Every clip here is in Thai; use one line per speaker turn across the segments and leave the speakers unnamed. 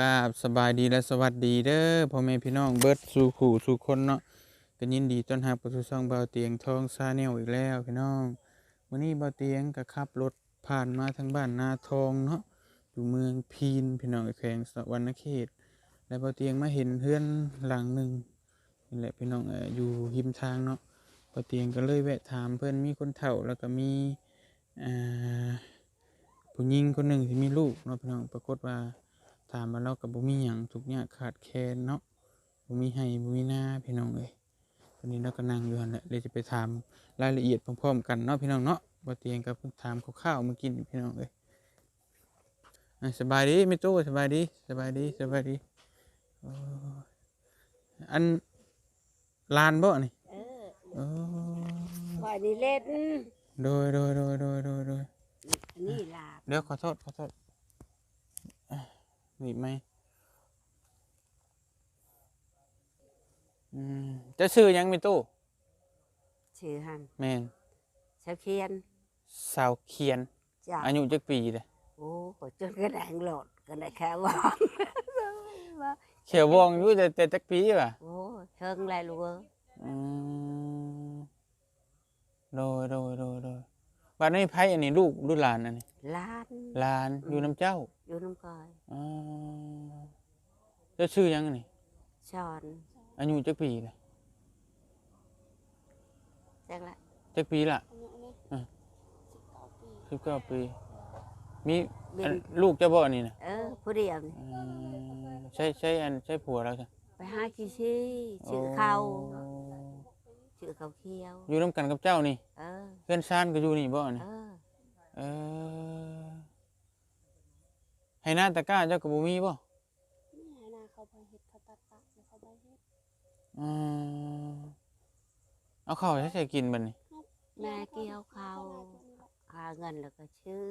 กราบสบายดีและสวัสดีเด้อพ่อแม่พี่น้องเบิร์ดสู่ขู่สู่คนเนาะก็ยินดีต้อนรับเข้าสู่ช่องเบาเตียงทองซาแนลอีกแล้วพี่น้องวันนี้เบาเตียงก็ขับรถผ่านมาทางบ้านนาทองเนาะอยู่เมืองพีนพี่น้องแขวงสวรรณเขต และเบาเตียงมาเห็นเพื่อนหลังหนึ่งนี่แหละพี่น้องอยู่ริมทางเนาะเบาเตียงก็เลยแวะถามเพื่อนมีคนเฒ่าแล้วก็มีอ่าผู้หญิงคนหนึ่งที่มีลูกเนาะพี่น้องปรากฏว่า ถามมาเรากับบุมีหยังทุกอย่างขาดแคลนเนาะบุมีให้บุมีหน้าพี่น้องเลยตอนนี้เราก็นั่งอยู่หั่นแหละเลยจะไปถามรายละเอียดพร้อมๆกันเนาะพี่น้องเนาะบ่เตียงกับเพิ่งถามข้าวๆมากินพี่น้องเลยอะสบายดีไม่ตู้สบายดีสบายดีสบายดีโอ้อันลานบ่นี่
เออ
โอ้
ข่อยนี่เล่น
โดยโดยโดยโดยโดยโดย
นี่ลาบ
เดี๋ยวขอโทษขอโทษอะ หนีบไหมอืมจะซื้อหยังมีตู้
ชื่อหัน
แมน
เสาเคียน
สาวเคียน
จ้า
อายุจักปีเลย
โอ้โหจนกระแดงโหลดกระแดงแค่ว่า
เขียววองอยู่แต่แต่จักปีป่ะ
โอ้เชิงไรลูกเอ้ย
อืมโดยโดยโดยโดยบ้านนี้ไพ่อันนี้ลูกลูกหลานอันนี้
ล้าน
หลานอยู่น้ำเจ้า
อยู่น้ำกอย
อ๋อจะชื่อหยังอันนี่
ช้อน
อายุจักปีเลย
จังละ
จักปีละสิบเก้าปี มี
บิ
อัน
น
ลูกเจ้าบ่อนี่นะ
เออผู้เดียวนี่
อืมใช่ใช่อันใช่ผัวแล้วใช่
ไปหาขี้ชี้ชื่อเขาชื่อเขาเคียว
อยู่ร่วมกันกับเจ้านี่
เออ
เพื่อนซานก็อยู่นี่บ่นี่
เออ
เออ ให้หน้าตะกร้าเจ้ากับบุมีบ่
นี่หานาเขาไปเฮ็ดเขาตัดปะแล้วเขาไปเฮ็ด
อืมเอาข้าวให้ใส่กินบัดนี้
แม่เกี่ยวเขาหาเงินแล้วก็ชื่อ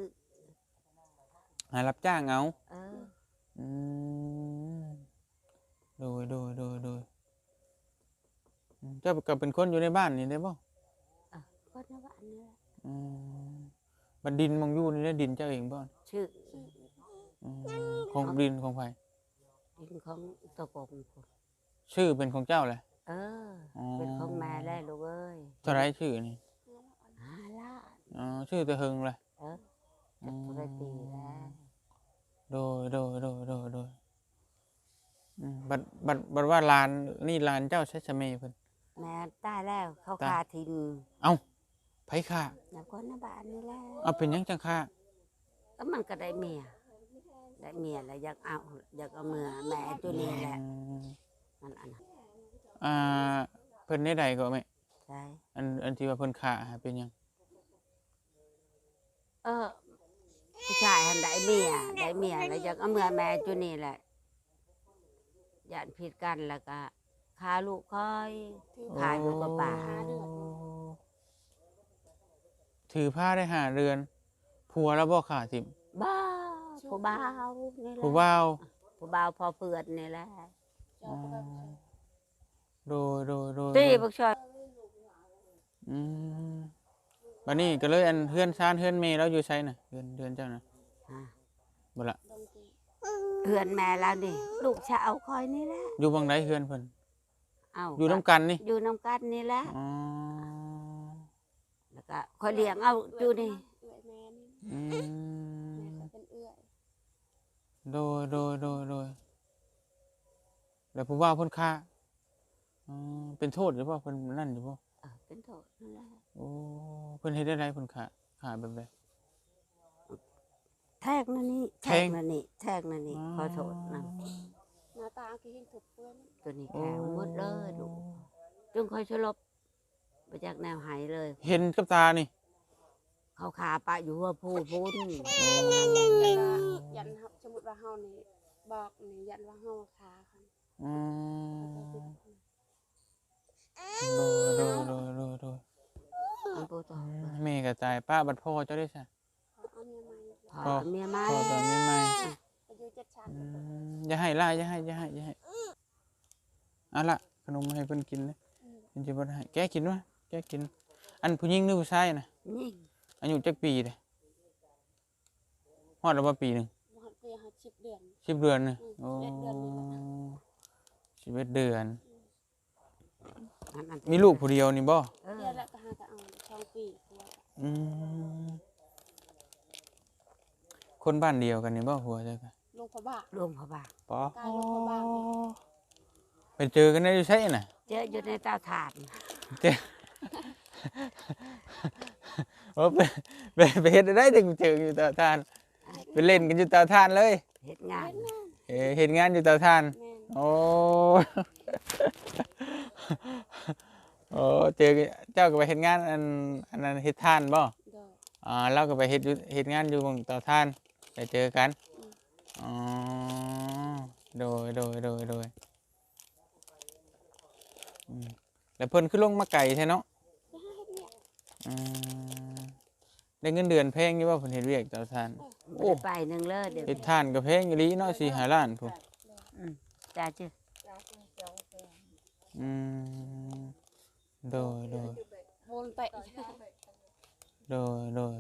หารับจ้างเอา
เออ
อืมโดยโดยโดยโดยอืมเจ้าก็เป็นคนอยู่ในบ้านนี่ได้บ่
เออคนในบ้านนี่แหละ
อืมบัดดินมองอยู่นี่ได้ดินเจ้าเองบ่
ชื่อ
อืม ของดินของไผ
ดินของตะกง
ชื่อเป็นของเจ้าแหละ
เออ
อ๋อ
เป็นของแม่แล้วลูกเอ้ย
เท่าไรชื่อนี่
หาละ
อ๋อชื่อตะเฮงเลย
เออจะปกติแล้ว
โดยโดยโดยโดยโดยอืมบัดบัดบัดว่าลานนี่ลานเจ้าใช้สะเมเพิ่น
แม่ตายแล้วเขา
ตาย
คาทิ้ง
เอ้าไผค่า
แล้วคนในบ้านนี่แหละ
เอาเป็นหยังจังค่า
ก็มันก็ได้เมีย ได้เมียแล้วอยากเอาอยากเอาเมื่อแม่ตัวนี้แหละ
อืม
มันอันนั้น
อ่าเพิ่นได้ใดก็แม่
ใช่
อันอันที่ว่าเพิ่นค่าหาเป็นหยัง
เออผู้ชายหันได้เมียได้เมียแล้วอยากเอาเมื่อแม่ตัวนี้แหละญาติผิดกันแล้วก็พาลูกคอยพาอยู่กับป่า
ถือผ้าได้หาเรือนผัวแล้วบ่ขาทิม
บ้า ผู้บ่าวนี่แหละ
ผู้บ่าว
ผู้บ่าวพอเปื่อนนี่แหละ
เจ้าก็แบบ
โดยโดยโดย
ตีบักชอย
อืมบัดนี้ก็เลยอันเฮือนซานเฮือนเมแล้วอยู่ไสน่ะเฮือนเฮือนเจ้าน่ะ
อะ
บ่ละ
ดงกี
เพื่อนแม่แล้วนี่ลูกชาวคอยนี่แหละ
อยู่บังไดเฮือนเพิ่น
เอา
อยู่น้ำกันนี่
อยู่น้ำกันนี่แหละ
อ๋อ
แล้วก็คอยเลี้ยงเอาอยู่นี่
เอื้อยแม่นี่
อื
แม่
ม
เขาเป็นเอื้อย
โดยโดยโดยโดย แล้วผู้ว่าเพิ่นค่าอ๋อเป็นโทษหรือเปล่าเพิ่นนั่นอยู่บ่
เออเป็นโทษนั่นแหละ
โอ้เพิ่นเฮ็ดได้ไรเพิ่นค่าค่าแบบใด
แทกนั่นนี่
แท
แท
ง
กนั่นนี่แทกนั่นนี่ขอโทษนะ
หน้าตาคือเห็นถูกเพื่อน
ตัวนี้แข็งหมดเลยดูจงคอยชลบไปจากแนวหายเลย
เห็นกับตานี่
เขาขาปะอยู่หัว่าผู้พุ้น
แล้วยันเฮาสมมุติว่าเฮานี่บอกนี่ยันว่าเฮาขาคัน
อืม
ก็คือ
โดยโดยโดยโดยโดย
มันปูต่อ
แม่ก็ตายป้าบัดพ่อเจ้าได้ซะ
เอาเมียใหม่
พอเมียไม้
พ่อตอนนี้ใหม่
อายุเจ็ดชั้น
อืมอย่าให้ล่าอย่าให้อย่าให้อย่าให้เอาละขนมมาให้เพิ่นกินเลยเพิ่นสิบ่ได้ให้แกกินวะแกกิน อันผู้หญิงหรือผู้ชายน่ะ
นี่
อายุจักปีเลยฮอดแล้วบ่ปีหนึง
หมดปีลี้ยงเขาสิบเดือน
สิบเดือนน่ะโอ้
สิบเอ็ดเดือนนี่แหละ
สิบเอ็ดเดือน
อันนั้น
มีลูกผู้เดียวนี่บ่
เออ
เดือนละก็หาก็เอาช่องปีแล้ว
อืมคนบ้านเดียวกันนี่บ่หัวจักอะ
ลงพระบาท
รวมเขาบ้าง
ปอกา
ยลงพระบาทนี่
ไปเจอกันได้อยู่ใช่น่ะ
เจออยู่ในเตาถ่าน
โอ้ไปไปไปเฮ็ดได้ถึงเจออยู่เตาทาน ไปเล่นกันอยู่เตาทานเลย
เฮ็ดงาน
เอ้เห็นงานอยู่เตาทาน
แม่น
โอ้โอ้เจอกันเจ้าก็ไปเฮ็ดงานอันอันนั้นเฮ็ดทานบ่
โดย
อ่าเราก็ไปเฮ็ดอยู่เฮ็ดงานอยู่บนเตาทานไปเจอกัน
อืม
อ๋อโดยโดยโดยโดยอืมแล้วเพิ่นขึ้นลงมาไก่แท้เนาะ
จะให้เฮ็ดเนี่ย
อืมได้เงินเดือนแพงอยู่บ่เพิ่นเฮ็ดเวียกเตาทานโอ้
บ่ได้ไปหนึ่งเลยเดี๋ยว
เฮ็ดทานก็แพงอีหลีเนาะ4 5ล้านพุ่น
จ้าจื้อ
อืมโดยโดย
วนไป
โดยโดย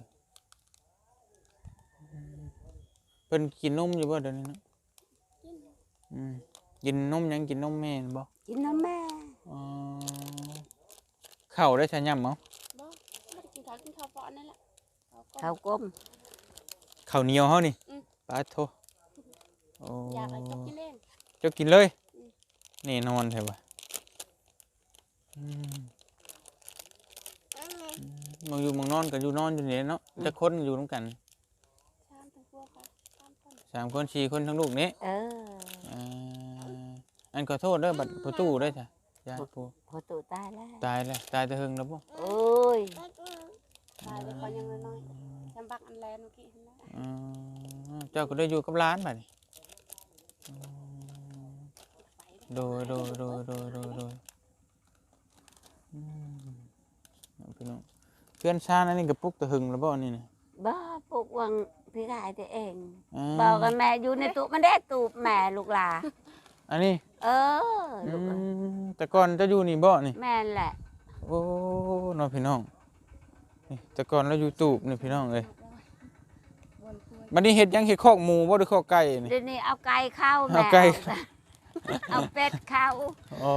อืมเพิ่นกินนมอยู่บ่เดี๋ยวนี้เนาะอืมกินนมหยังกินนมแม่นบ่
กินน้ำแม่
อ๋อข้าวได้ใช้ย่ำเนาะ
บ่ไม่ได้กินข้าวกินข้าวเปาะนั่นแหละข้าว
ข้าวก้ม
ข้าวเหนียวเฮานี่
อืม
ปลาโทโอ้
อยากอะไรก็กินเอง
เจ้ากินเลย
อืม
นี่นอนแท้บ่อืมมองอยู่มองนอนก็อยู่นอนอยู่นี่เนาะจะคนอยู่นํกัน
ชามทั้งพวกค่ะชามคน
สามคนสี่คนทั้งลูกนี้
เออ
อ่าอันขอโทษเด้อบัดประตูเด้อจ้ะยายปู
พอตู่ตายแล้ว
ตายแล้วตายแต่หึงแล้วบ่
โอ้ย
ตายเลยเขายังน้อยๆจำบักอันแลนเมื่อกี้เห็นไหม
อืมเจ้าก็ได้อยู่กับร้านบัดนี้อืม โดยโดยโดยโดยโดยโดยอืมเอาพี่น้องเพื่อนชาติอันนี้ก็ปลุกแต่หึงแล้วบ่นี่นะ
บ้าปลูกวังพี่กายตัวเองาบอกกับแม่อยู่ในตู้มันได้ตูบแม่ลูกหลา
อันนี้
เออ
อื
ลูก
มแต่ก่อนจะอยู่นี่บ่นี่
แม่นแหละ
โอ้น้องพี่น้องนี่แต่ก่อนเราอยู่ตูบนี่พี่น้องเอ้ย
วนคุย
บัดนี้เฮ็ดหยังเฮ็ดคอกหมูบ่หรือคอกไก่นี่
เดี๋ยวนี้เอาไก่เข้า
เอา
แม่
ไก่
เอา เป็ดเข้า
อ๋อ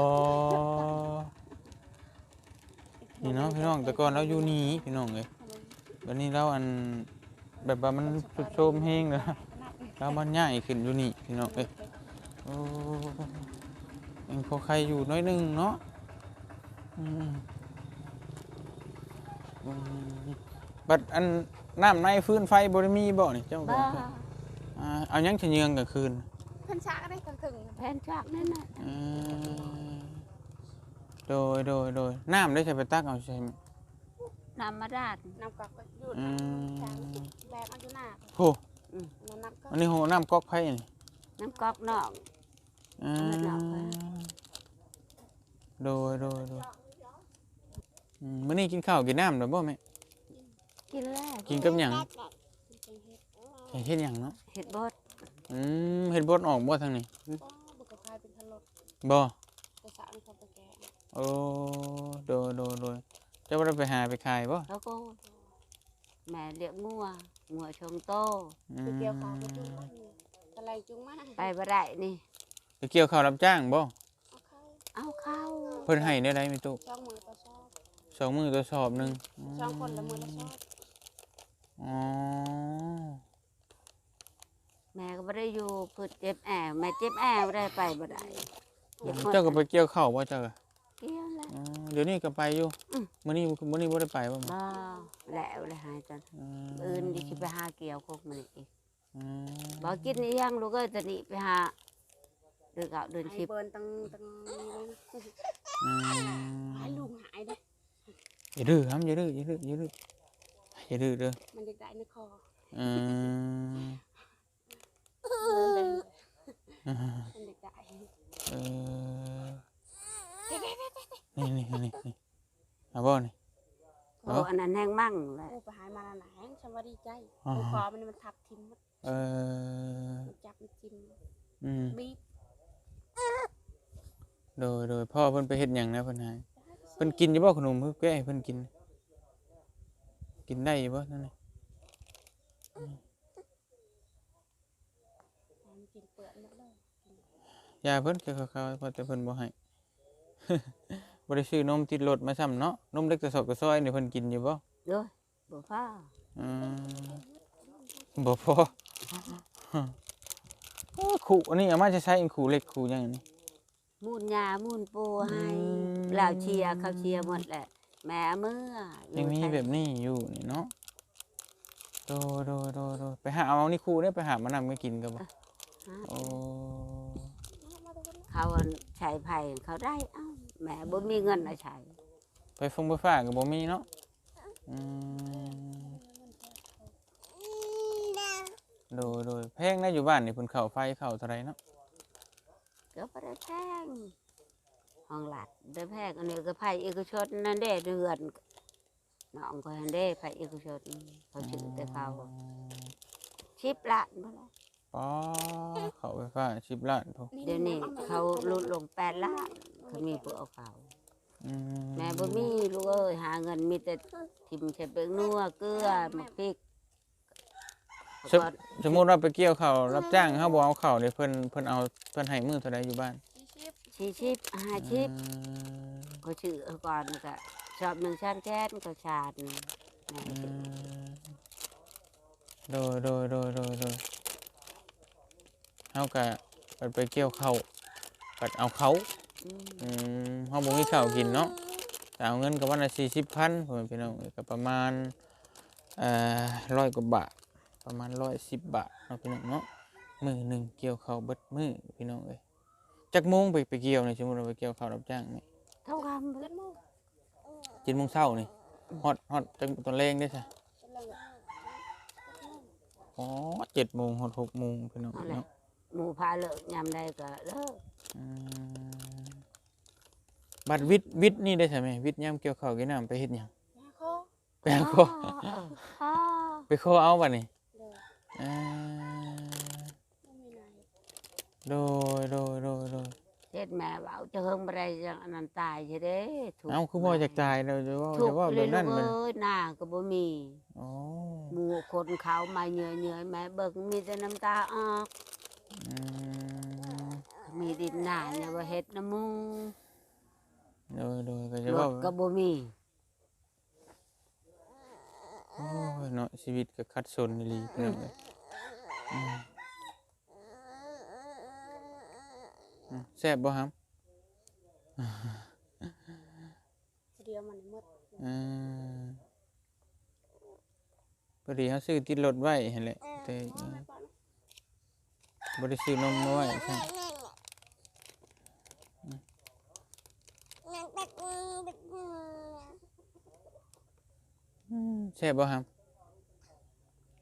นี่เนาะพี่น้องแต่ก่อนเราอยู่นี่พี่น้องเอ้ยบัดนี้เราอันแบบว่ามันสุดโทรมแฮงแล้วเรามันใหญ่ขึ้นอยู่นี่พี่น้องเอ้ยโอ้ยังพอใครอยู่น้อยหนึงเนาะอืมอืมบัดอันน้ำในฟื้นไฟบ่ได้มีบ่นี่เจ้าบ่
บ้า
อ่าเอาหยังชะเยืองก็คืน
เพันชาก็ได้ถึงถึง
แผ่นชักนั่นน่ะ
อืมโดยโดยโดยน้ำได้ใช้ไปตักเอาใช่ไหม
นำมาราด
น้ำกอกก็หยุด
อื
จาง
ม
แบกเอาอยู่หน้า
โห
น้ำน้ำก็
อันนี้โหน้ำก๊อกไผ่นี่
น้ำกอกนอก
อื
เอามาเอาไป
มโดยโดยโดยอืมมื้อนี้กินข้าวกินน้ำหรือบ่แม่
กินแล้ว
กินกับหยัง
เป็นเฮ็ด
เฮ็ดหยังเนาะ
เห็ดบด
อืมเฮ็ดบดออกบ่ทางนี้ บ่
กระสานเขาไปแกะ
โอ้โดยโดยโดยเจ้าบ่ได้ไปหาไปขายบ่
แล้วก็แม่เลี้ยงงัวงัวชงโต
อื
ไป
ม
เกี่ยวข้าวก็จุงมากนี่ตะไลจุงมาก
ไปบ่ได้นี่
ไปเกี่ยวข้าวรับจ้างบ่
เอาเข้า
เอาเข้า
เพิ่นให้ได้ไดมีตุ
ช่องมือต่อชอบ
สองมื้อต่อสอบหนึง
ช่องคนละมือละชอบ
อ๋อ
แม่ก็บ่ได้อยู่เพิ่นเจ็บแอวแม่เจ็บแอวบ่ได้ไปบ่ได้ เจ็บหมด
เจ้าก็ไปเกี่ยวข้าวบ่เจ้าก็
เกี่ยวแล้ว
อ๋อเดี๋ยวนี้ก็ไปอยู่
อืม
มื้อนี้มื้อนี้บ่ได้ไปบ่มื้อ
บ่แล้วเลยหายจัน
อืม
อื่นดิสิไปหาเกี่ยวคกมันอีก
อืม
บ่กินอีหยังลูกเอ้ยตอนนี้ไปหาเดือนเก้าเดือน
ไอ้
สิบ
เบิร์นตังตังนี่เลยนะ
อืม
หายลุงหายเด้
อย่าดื้อครับอย่าดื้ออย่าดื้ออย่าดื้ออย่าดื้อเด้อ
มันจะได้ในคอ
อืม
มัน
อ่า
จะได้
เออนี่นี่นี่นี่เอาบ่นี่
โอ้อันนั้นแห้งมั่งแหละ
โอ้ไปหายมาแล้วนะแห้งฉันว่าดีใจ
อ่า
คอมันมันทับทิมหมด
เออ
มันจับมันจิ้ม
อืม
บีบ
โดยโดยพ่อเพิ่นไปเฮ็ดหยังนะเพิ่นให้เพิ่นกินอยู่บ่ขนมเพิ่นแก้ให้เพิ่นกิน กินได้อยู่บ่นั่นน่ะอืม ยาเพิ่นเกี่ยวกับเขาเพราะแต่เพิ่นบ่ให้บ่ได้ซื้อนมติดรถมาซ้ำเนาะนมเล็กกระสอบกระซอยนี่เพิ่นกินอยู่บ่
โด้วยบ่พ่อ
อืมบ่พอโอ้ขู่อันนี้เอามาจะใช้ขู่เล็กขู่หยังอันนี้
มูนยามูนปูให้
อืม
เราเชียร์เขาเชียร์หมดแหละ แม่เมื่ออ
ยังมี
ไท
แบบนี้อยู่นี่เนาะโดโดโดโดไปหาเอานี่ขู่ได้ไปหามานำมากินกันบ่
ฮะ
โอ้
เขาใช้ไผ่เขาได้เอ้าแม่บ่มีเงินเอาใช้
ไปฟงไปฟ้าก็บ่มีเนาะอืมโดโดแพงนะอยู่บ้านนี่เพิ่นเข้าไฟเข้าเท่าไหร่เนาะ
ก็บ่ได้แพงห้องหลัดได้แพงอันนี้ก็ไผ่เอกชนนั่นเด้เดือนน้องก็นั่นเด้ไผ่เอกชนเขาชื่อแต่เขาชิปละบ่ละ
ป๋อเข้าไฟฟ้า10ล้านพุ
เดี๋ยวนี้เขาลดลงแปดล้านเขามีผู้เอาเขา
อืม
แม่บ่มีลูกเอ้ยหาเงินมีแต่ทิมใช้เปลืองนัวเกลือมะพริก
สมสมมุติว่าไปเกี่ยวข้าวรับจ้างเฮาบ่เอาข้าวนี่เพิ่นเพิ่นเอาเพิ่นให้มื้อเท่าใดอยู่บ้าน
ชีชิป
ชีชิปหาชิป
อืม
ก็ชื่อเอาก่อนก็ชอบหนึ่งชั้นแค่นก็ชาดแม่
อื
ชื่อ
มโดยโดยโดยโดยโดย เฮาก็ไปไปเกี่ยวข้าวก็เอาเขา
อืม
อืมเฮาบ่มีข้าวกินเนาะแต่เอาเงินก็วันละ40,000พ่อแม่พี่น้องเอ้ยก็ประมาณเอ่อ100กว่าบาทประมาณ110บาทเนาะพี่น้องเนาะมื้อหนึงเกี่ยวข้าวเบิดมื้อพี่น้องเอ้ยจักโมงไปไปเกี่ยวนี่สมมุติว่าไปเกี่ยวข้าวรับจ้างนี่
เท่าคำ
เล่นโม่
7โมงเช้านี่ฮอดฮอดจังตอนแรงได้ซะ
เป็นเลย
อ๋อ7โมงฮอด6โมงพี่น้อง
นั่นแหละ
เนาะ
หมูพาเลิกยามใดก็เลิก
อืมบัดวิทย์วิทย์นี่ได้ใช่ไหมวิทย์ยามเกี่ยวข้าวกินน้ำไปเฮ็ดหยัง
ยาโค
ไปเอาข้อ
เอออ๋อ
ไปข้อเอาบัดนี่
เด้อ
อ่า
ไม่มีไหน
โดยโดยโดยโดย
เฮ็ดแม่เว้าจะเฮิงบ่ได้จังอันนั้นตายใช่เด้ถูก
เอาคือบ่อยากตายเราจะว่า
ถูก
จะว่า
เล
แบ
ย
บ
ลู
นั้น
ก
มัน
เอ้ยหน้าก็บ่มี
อ๋อ
หมู่คนเขามาเหนื่อยๆแม่เบิ่งมีแต่น้ำตาออก
อื ม
มีดินหน้าเนี่ยว่าเฮ็ดน้ำมู
โดยโดยก็จะ
ร
ว่า
ถก็บ่มี
โอ้ยเนาะชีวิตก็คัดสนอีหลีพี่น้องเอ้ยอืมอืมแซ่บบ่ครับ
เดียวมันหมด
อืมพอดีเขาซื้อติดรถไว้เห็นแหละแต่เออ บ่ได้ซื้อนมมาไว้ใช่อืมแซ่บ่ครับ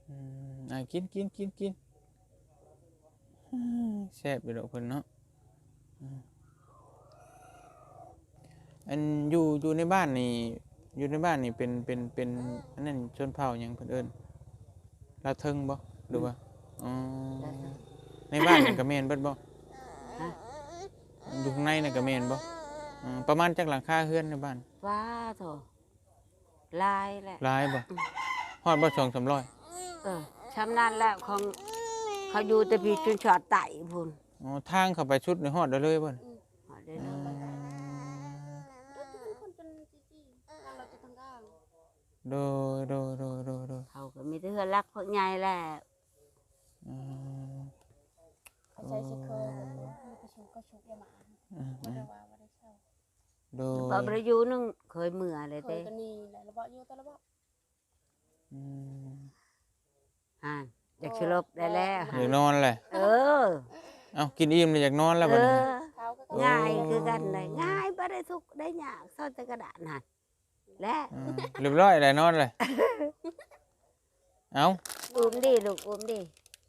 อืมอะกินกินกินกินแซ่บอยู่ดอกเพิ่นเนาะอันอยู่อยู่ในบ้านนี่อยู่ในบ้านนี่เป็นเป็นเป็นอันนั้นชนเผ่าหยังเพิ่นเอิ้นลาเทิงบ่หรือว่าอ๋อ ในบ้านนี่ก็แม่นเบิดบ่อยู่ข้างในน่ะก็แม่นบ่อืมประมาณจักหลังคาเฮือนในบ้าน
ว้าโถลายแหละ
หลายบ่ฮอดบ่2 300
เออชำนาญแล้วของเขาอยู่แต่พี่จนชอดไตพุ่น
อ๋อทางเข้าไปชุดในฮอดได้เลยบ่น
หอดได้เลย
คนเป็นจีจีทางเราจะทางกลาง
โดยโดยโดยโดยโดย
เขาก็มีแต่เฮือนรักพวกใหญ่แหละ
อืม
เขา ใช้ชิคเคอร์มีกระชุกกระชุกยามา
อืม
บ่
อื
ได้
ม
ว่าบ่ได้เช่า
โด
บ่ประ
ย
ยูนึงเคยเมื่อเลย
เค
เด้
ยก็นี่แหละระเบาะอยู่แต่ระเบาะ
อืม
ห่านอยากสลบได้แล้ว
อยากนอนแหละ
เออ
เอ้ากินอิ่มเลยอยากนอนแล้ว
เอ
บัดนี้
อ
เขาก็
โอ้
ง่ายคือกันเลยง่ายบ่ได้ทุกข์ได้ยากซ่อนแต่กระดาษนั่นและ
อืมเรียบร้อยแล้วนอนเลย เอ้า
อุ้มดิลูกอุ้มดิ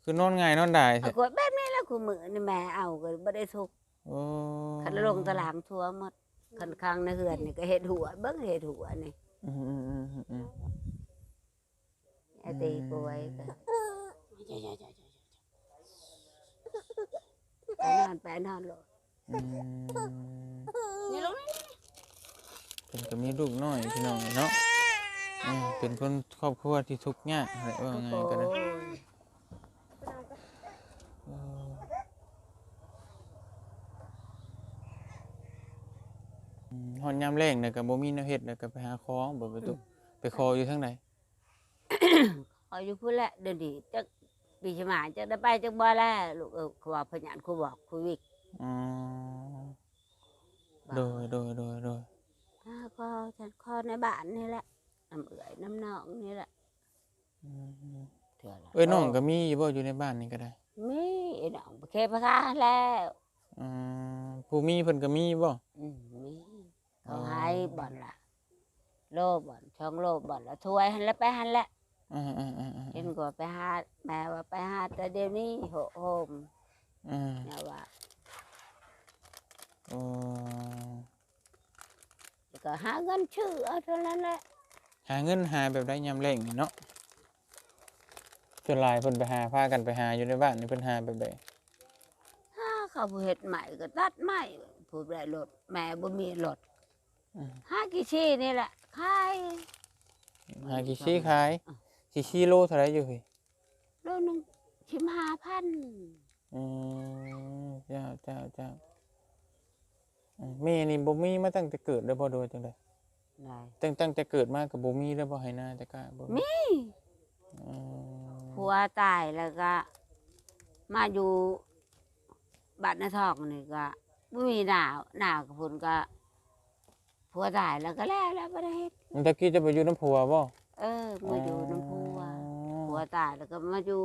คือนอนง่ายนอนได้
เอา
แท้
ขวดแบบนี้แล้วกูมือนี่แม่เอาก็บ่ได้ทุกข์
โอ้
คันลงตารางทั่วหมดคันคางในเฮือนนี่ก็เฮ็ดหัวเบิ่งเฮ็ดหัวนี่
อืมอืมอืมอืมอืม
ไอ้ตีป่วยก็
ใหญ่ๆๆ
ไปนอนไปนอนโลด
อืม
ๆนี่ลูกนี่
เป็นก็มีลูกน้อยพี่น้องเนาะอืมเป็นคนครอบครัวที่ทุกข์ยากอะไรว่าไงกันนะ
โอ้ย
ไปนอนก็
เออ อืมฮอด ยามแรงน่ะก็บ่มีแนวเฮ็ดน่ะก็ไปหาของบ่ไปตุไปขออยู่ทางใด
เอาอยู่พุ่นแหละเดี๋ยวนี้จะปีชมาจะได้ไปจังบ่แล้วลูกเออเขาว่าพญานครูบอกครูวิก
อ๋อ
บอก
โดยโดยโดยโดย
อ้าวก็ฉันคอในบ้านนี่แหละน้ำเอื่อยน้ำนองนี่แหละ
อืม
เถื่อละ
เอ้ยน้องก็มีอยู่บ่อยู่ในบ้านนี่ก็ได้
มีไอ้น้องไปเคพะคาแล้ว
อืมผู้มีเพิ่นก็มีบ่
อืมมี เขาให้บ่อนละโลบ่อนช่องโลบ่อนละถ้วยหันแล้วไปหันละ
อ่าอ่าอ่าอ่า
เห็นก็ไปหาแม่ว่าไปหาแต่เดี๋ยวนี้โหโฮม
อ่า
เนี่ยว่า
โอ้
แล้วก็หาเงินชื่อเอาเท่านั้นแหละ
หาเงินหาแบบได้ยามแรงนี่เนาะจนหลายเพิ่นไปหาพากันไปหาอยู่ในบ้านนี่เพิ่นหาแบบใด
ถ้าเขาบ่เฮ็ดใหม่ก็ตัดใหม่ผู้ได้รถแม่บ่มีรถ
อืม
หากี่ชีนี่แหละขาย
หากี่ชี้ขายกี่ชี้โลเท่าไหร่อยู่เฮ้ย
โลหนึงชิมห้าพัน
อืมเจ้าเจ้าเจ้าอืมแม่นี่บ่มีมาตั้งแต่เกิดแล้วบ่โดยจังได๋
ได้
ตั้งตั้งแต่เกิดมาก็บ่มีแล้วบ่ให้หน้าแต่กะบ่
มี
อืม
ผัวตายแล้วก็ มาอยู่บ้านนาทองนี่ก็บ่มีหนาวหนาวกับพุ่นก็ ผัวตายแล้วก็แล้วแล้วบ่ได้เฮ็ด
มันตะกี้จะไปอยู่น้ำผัวบ่
เออมาอยู่น้ำผัวผัวตายแล้วก็มาอยู่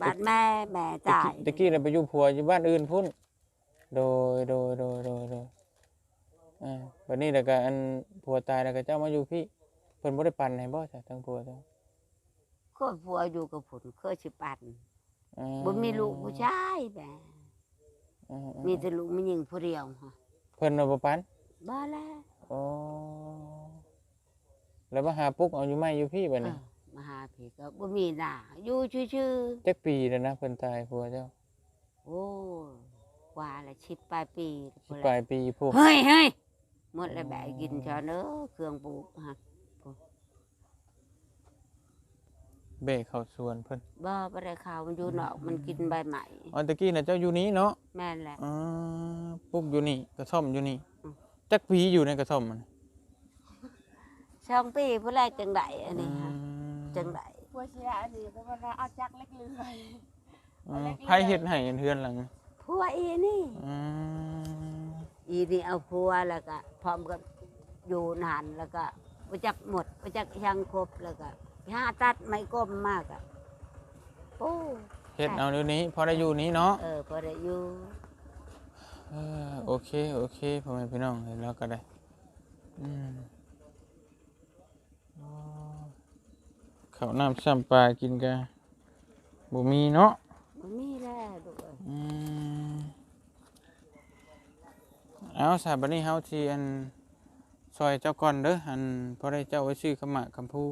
บ้านแม่แม่
ตะ
ตาย
กี้ตะกี้น่ะไปอยู่ผัวอยู่บ้านอื่นพุ่นโดยโดยโดยโดยโดยอ่าบัดนี้แล้วก็อันผัวตายแล้วก็เจ้ามาอยู่พี่เพิ่นบ่ได้ปันให้บ่จ้ะทั้งผัวเจ้า
ก็ผัวอยู่กับผุนเคยสิปัน
อ่า
บ่มีลูกผู้ชายแหม
อ่าอ่า
มีแต่ลูกมีหญิงผู้เดียวฮะ
เพิ่นน่ะบ่ปัน
บ้าแล้ว
อ๋อแล้วมาหาปุ๊กเอาอยู่ไม่อยู่พี่บัด
เอ
นี้
อมาหาพี่ก็บ่มีหน้าอยู่ชื่อ
จักปีแล้วนะเพิ่นตายผัวเจ้า
ๆโอ้กว่าละชิบปลายปี
สิปลายปีพวก
เฮ้ยเฮ้ยหมดแล้วแบกกินชอเนอะเครื่องปลูกฮะ
เบกเข้าสวนเพิ่น
บ่บ่ได้ข้าวมันอยู่นอกมันกินใบใหม่
อ๋อตะกี้น่ะเจ้าอยู่นี้เนาะ
แม่นแหละ
อ๋อปุ๊กอยู่นี่กระท่อมอยู่นี่
อืม
จักปีอยู่ในกระท่อมมัน
ช่องปีผู้แรกจังไดอันนี้ฮะ
อืม
จังได
ผัวเชียอันนี้เป็นว่าเอาจักเล็กเรือ
อ๋อ
เล็กๆ
ไผเฮ็ดให้เฮือนหลัง
ผัวอีนี่
อืม
อีนี่เอาผัวแล้วก็พร้อมกับอยู่นานแล้วก็ประจักหมดประจักยังครบแล้วก็ห้าตัดไม่ก้มมากอะโอ้
เฮ็ดเอาเดี๋ยวนี้พอได้อยู่นี้เนาะ
เออพอได้อยู่
เออ โอเค โอเคพ่อแม่พี่น้องเห็นแล้วก็ได้อืมอ๋อข้าวน้ำซ้ำปลากินกะบ่มีเนาะ
มันมีแล้วลูกเอ้ย
อืมเอาสาบันนี้เฮาที่อันซอยเจ้าก่อนเด้ออันพอได้เจ้าไว้ซื้อขาวหมากคำพู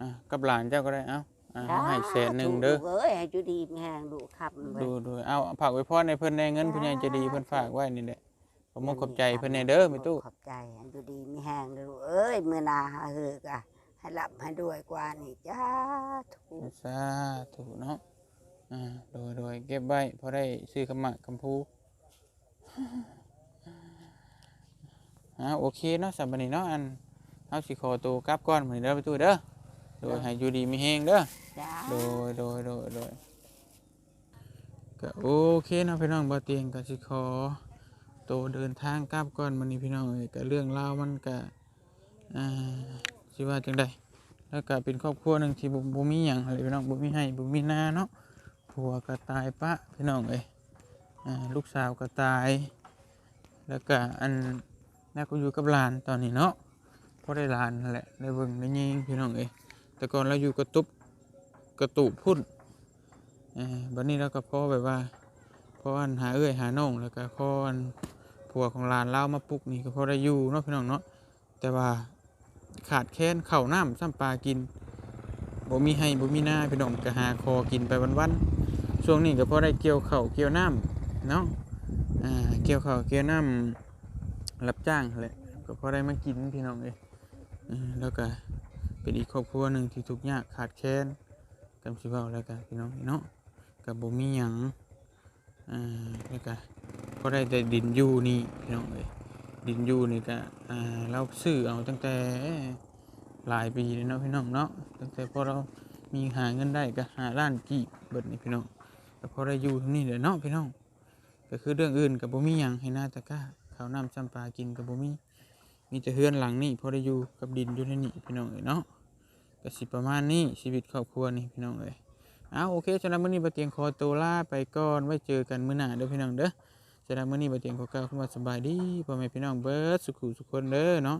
อะกับหลานเจ้าก็ได้เอา อะเอาให้แสนหนึ่งเด้อ
ลูกเอ้ยให้จุดีมีแหงดูขับมันไว้
ดูดูเอาฝากไว้พ่อในเพิ่นในเงินผู้ใหญ่ใจะดีเพิ่นฝากไว้นี่แหละผมขอบใจเพิ่นในเด้อแม่ตู้
ขอบใจให้จุดีมีแหงเด้อลูกเอ้ยมื้อหนาหาเฮือกะให้รับให้ด้วยกว่านี่จ้าถูก
สาธุเนาะ อ่า โดยโดยเก็บไว้พอได้ซื้อขาวหมากคำพูอ่าโอเคเนาะสำหรับนี้เนาะอันเฮาสิขอตัวกลับก่อนมื้อนี้เด้อไปตู้เด้อโดยให้อยู่ดีมีแฮงเด้อ
จ้า
โดยโดยโดยโดยก็โอเคเนาะพี่น้องบ่เตียงก็สิขอตัวเดินทางกลับก่อนมื้อนี้พี่น้องเอ้ยก็เรื่องราวมันก็อ่าสิว่าจังไดแล้วก็เป็นครอบครัวหนึงที่บ่บ่มีหยังเลยพี่น้องบ่มีให้บ่มีนาเนาะผัวก็ตายปะพี่น้องเอ้ยอ่าลูกสาวก็ตาย แล้วก็อันแม่ก็อยู่กับหลานตอนนี้เนาะพอได้หลานนั่นแหละได้เบิ่งได้ยิงพี่น้องเอ้ย แต่ก่อนเราอยู่กระตุบกระตุพุ่นบัดนี้เราก็พ่อแบบว่าพ่ออันหาเอ้ยหาน้องแล้วก็พ่ออันผัวของลานเล่ามาปลุกนี่ก็พอได้อยู่เนาะพี่น้องเนาะแต่ว่าขาดแคลนข้าน้ำซ้ำปลากินบ่มีให้บ่มีหน้าพี่น้องก็หาคอกินไปวันๆช่วงนี้ก็พอได้เกี่ยวเข้าเกี่ยวน้ำเนาะอ่าเกี่ยวเข้าเกี่ยวน้ำรับจ้างแหละก็พอได้มากินพี่น้องเอ้ยแล้วก็ เป็นอีกครอบครัวหนึ่งที่ทุกข์ยากขาดแคลนกำสิเว้าแล้วกันพี่น้องเนาะกับบ่มีหยังอ่าแล้วก็ก็ได้แต่ดินอยู่นี่พี่น้องเอ้ยดินอยู่นี่ก็อ่าเราซื้อเอาตั้งแต่หลายปีเลยเนาะพี่น้องเนาะตั้งแต่พอเรามีหาเงินได้ก็หาล้านกี่เบิดนี่พี่น้องก็พอได้อยู่เท่นี้แหละเนาะพี่น้องก็คือเรื่องอื่นกับบ่มีหยังให้น่าตะก้าข้าวน้ำจำปลากินกับบ่มีมีแต่เฮือนหลังนี่พอได้อยู่กับดินอยู่ในนี่พี่น้องเอ้ยเนาะ ก็สิประมาณนี้ชีวิตครอบครัวนี่พี่น้องเลยเอาโอเคสำหรับมื้อนี้บ่เตียงขอตัวลาไปก่อนไว้เจอกันมื้อหน้าเด้อพี่น้องเด้อสำหรับมื้อนี้บ่เตียงขอกล่าวคำว่าสบายดีพ่อแม่พี่น้องเบิดสุขุสุขคนเด้อเนาะ